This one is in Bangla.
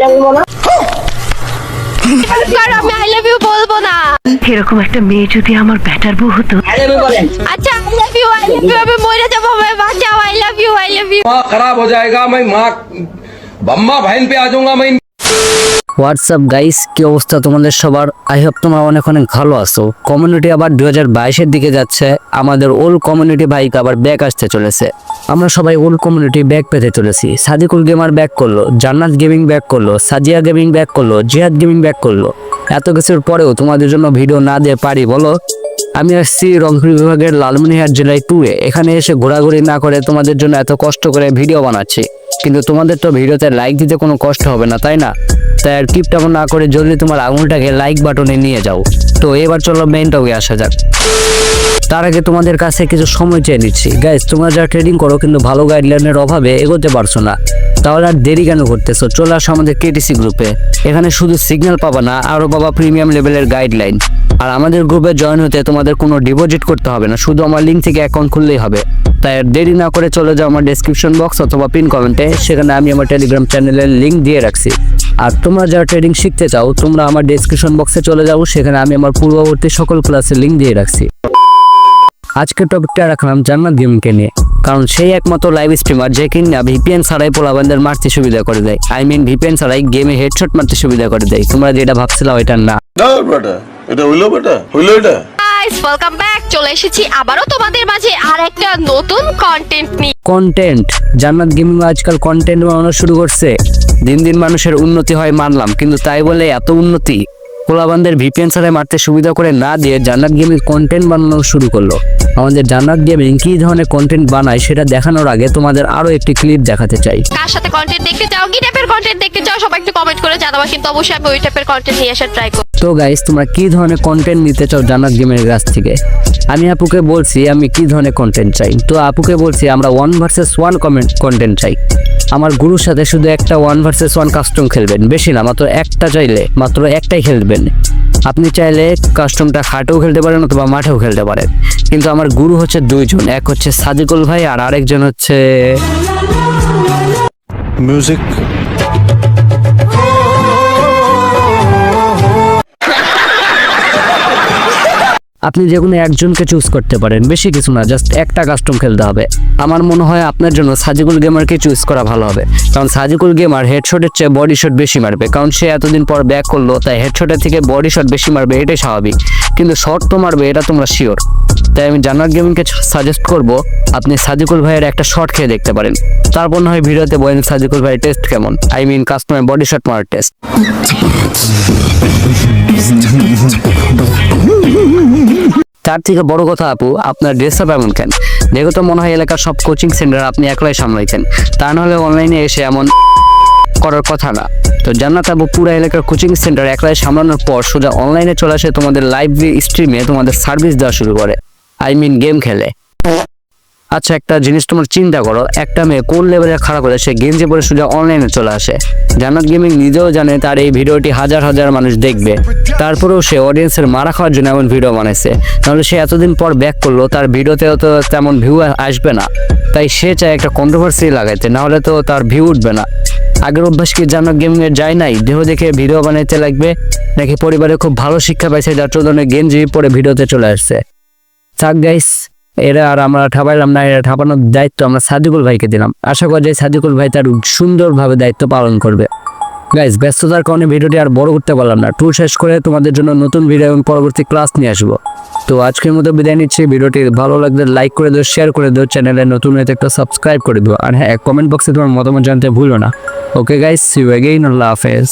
লাভ ইউ বলো কারণ আমি আই লাভ ইউ বলবো না এরকম একটা মেয়ে যদি আমার ব্যাটার বউ হতো আই লাভ ইউ বলেন আচ্ছা I love you I love you আমি মরে যাবো আমায় বাঁচাও I love you I love you दिमाग खराब हो जाएगा मैं माँ बम्मा बहन पे आ जाऊंगा मैं হোয়াটসঅ্যাপ, গাইস, কি অবস্থা তোমাদের সবার? আই হোপ তোমরা অনেক অনেক ভালো আছো। কমিউনিটি আবার দুই হাজার বাইশের দিকে যাচ্ছে। আমাদের ওল্ড কমিউনিটি বাইক আবার ব্যাক আসতে চলেছে। আমরা সবাই ওল্ড কমিউনিটি ব্যাক পেতে চলেছি। সাদিকুল গেমার ব্যাক করল, জান্নাত গেমিং ব্যাক করল, সাজিয়া গেমিং ব্যাক করল, জিহাদ গেমিং ব্যাক করল। এত কিছুর পরেও তোমাদের জন্য ভিডিও না দিয়ে পারি, বলো? আমি আসছি রংপুর বিভাগের লালমনিরহাট জেলায় টুয়ে এখানে এসে ঘোরাঘুরি না করে তোমাদের জন্য এত কষ্ট করে ভিডিও বানাচ্ছি। কিন্তু তোমাদের তো ভিডিওতে লাইক দিতে কোনো কষ্ট হবে না, তাই না? তাই আর কিপটা না করে জলদি তোমার আঙুলটাকে লাইক বাটনে নিয়ে যাও। তো এবার চলো মেইন টপিকে আসা যাক। তার আগে তোমাদের কাছে কিছু সময় চেয়ে নিচ্ছি। গাইজ তোমরা যারা ট্রেডিং করো কিন্তু ভালো গাইডলাইনের অভাবে এগোতে পারছ না। তাহলে আর দেরি কেন করতেছো? চলে আসো আমাদের কেটিসি গ্রুপে এখানে শুধু সিগন্যাল পাবা না আরও পাবা প্রিমিয়াম লেভেলের গাইডলাইন আর আমাদের গ্রুপে জয়েন হতে তোমাদের কোনো ডিপোজিট করতে হবে না, শুধু আমার লিঙ্ক থেকে অ্যাকাউন্ট খুললেই হবে। তাই দেরি না করে চলে যাও আমার ডেসক্রিপশন বক্স অথবা পিন কমেন্টে সেখানে আমি আমার টেলিগ্রাম চ্যানেলের লিঙ্ক দিয়ে রাখছি। আর তোমরা যারা ট্রেডিং শিখতে চাও, তোমরা আমার ডেসক্রিপশন বক্সে চলে যাও। সেখানে আমি আমার পূর্ববর্তী সকল ক্লাসের লিঙ্ক দিয়ে রাখছি। আজকের টপিকটা রাখলাম জান্নাত গেমিংকে নিয়ে। কারণ সেই একমাত্র লাইভ স্ট্রিমার যে কিনা ভিপিএন ছাড়াই পোলাবানদের মারতে সুবিধা করে দেয়। আই মিন ভিপিএন ছাড়াই গেমে হেডশট মারতে সুবিধা করে দেয়। তোমরা যেটা ভাবছিলা ওইটা না। এটা হইল হইল এটা। গাইস ওয়েলকাম ব্যাক চলে এসেছি আবারও তোমাদের মাঝে আর একটা নতুন কন্টেন্ট নিয়ে। কন্টেন্ট জান্নাত গেমিং আজকাল কন্টেন্ট বানানো শুরু করছে। দিন দিন মানুষের উন্নতি হয়, মানলাম। কিন্তু তাই বলে এত উন্নতি? পোলাবানদের ভিপিএন ছাড়াই মারতে সুবিধা করে না দিয়ে জান্নাত গেমিং কন্টেন্ট বানানো শুরু করল। আমাদের জান্নাত গেমিং কি ধরনের কন্টেন্ট বানায় সেটা দেখানোর আগে তোমাদের আরও একটি ক্লিপ দেখাতে চাই। কার সাথে কন্টেন্ট দেখতে চাও? কি টাইপের কন্টেন্ট দেখতে চাও? সবাই একটু কমেন্ট করে জানাবা কিন্তু অবশ্যই আমি ওই টাইপের কন্টেন্ট নিয়ে আসার ট্রাই করব। তো গাইস তোমরা কি ধরনের কন্টেন্ট নিতে চাও জান্নাত গেমের কাছ থেকে? আমি আপুকে বলছি আমি কি ধরনের কন্টেন্ট চাই? তো আপুকে বলছি আমরা one versus one comment content চাই। আমার গুরুর সাথে শুধু একটা ওয়ান ভার্সেস ওয়ান কাস্টম খেলবেন, বেশি না, মাত্র একটা চাইলে, মাত্র একটাই খেলবেন। আপনি চাইলে কাস্টমটা খাটেও খেলতে পারেন অথবা মাঠেও খেলতে পারেন। কিন্তু আমার গুরু হচ্ছে দুইজন, এক হচ্ছে সাদিকুল ভাই আর আরেকজন হচ্ছে মিউজিক আপনি যে কোনো একজনকে চুজ করতে পারেন, বেশি কিছু না জাস্ট একটা কাস্টম খেলতে হবে। আমার মনে হয় আপনার জন্য সাজিকুল গেমারকে চুজ করা ভালো হবে। কারণ সাজিকুল গেমার হেডশটের চেয়ে বডি শট বেশি মারবে। কারণ সে এতদিন পর ব্যাক করল, তাই হেডশটের থেকে বডি শট বেশি মারবে, এটাই স্বাভাবিক। কিন্তু শট তো মারবে, এটা তোমরা শিওর তাই আমি জানার গেমিংকে সাজেস্ট করব, আপনি সাজিকুল ভাইয়ের একটা শট খেয়ে দেখতে পারেন। তারপর না হয় ভিডিওতে বলেন সাজিকুল ভাইয়ের টেস্ট কেমন। I mean customer body shot মারার টেস্ট তার থেকে বড় কথা আপু, আপনার ড্রেস আপ এমন কেন? দেখো তো মনে হয় এলাকার সব কোচিং সেন্টার আপনি একলাই সামলাইছেন। তা নাহলে অনলাইনে এসে এমন করার কথা না। তো জান্নাত আপু, পুরো এলাকার কোচিং সেন্টার একলাই সামলানোর পর সোজা অনলাইনে চলে আসে তোমাদের লাইভ স্ট্রিমে তোমাদের সার্ভিস দেওয়া শুরু করে। আই মিন গেম খেলে। আচ্ছা একটা জিনিস তোমার চিন্তা করো। একটা মেয়ে কোন লেভেলে খারাপ করে সে গেঞ্জি পরে সোজা অনলাইনে চলে আসে? জান্নাত গেমিং নিজেও জানে তার এই ভিডিওটি হাজার হাজার মানুষ দেখবে। তারপরেও সে অডিয়েন্সের মারা খাওয়ার জন্য এমন ভিডিও বানাইছে। তাহলে সে এতদিন পর ব্যাক করল, তার ভিডিওতেও তো তেমন ভিউ আসবে না। তাই সে চায় একটা কন্ট্রোভার্সি লাগাইতে, নাহলে তো তার ভিউ উঠবে না। আগের অভ্যাস কি জান্নাত গেমিং এর যায় নাই? দেহ দেখে ভিডিও বানাইতে লাগবে? নাকি পরিবারে খুব ভালো শিক্ষা পাইছে যার জন্য গেঞ্জি পরে ভিডিওতে চলে আসছে? থাক গাইস এরা আর আমরা ঠাপাইলাম না, এরা ঠাপানোর দায়িত্ব আমরা সাদিকুল ভাইকে দিলাম। আশা করি যে সাদিকুল ভাই তার সুন্দরভাবে দায়িত্ব পালন করবে। গাইজ ব্যস্ততার কারণে ভিডিওটি আর বড় করতে পারলাম না। ট্যুর শেষ করে তোমাদের জন্য নতুন ভিডিও এবং পরবর্তী ক্লাস নিয়ে আসব। তো আজকের মতো বিদায় নিচ্ছি। ভিডিওটি ভালো লাগলে লাইক করে দিও শেয়ার করে দিও চ্যানেলে নতুন হয়তো একটা সাবস্ক্রাইব করে দিও। আর হ্যাঁ কমেন্ট বক্সে তোমার মতামত জানতে ভুলো না। ওকে গাইজ সি ইউ আল্লাহ হাফেজ।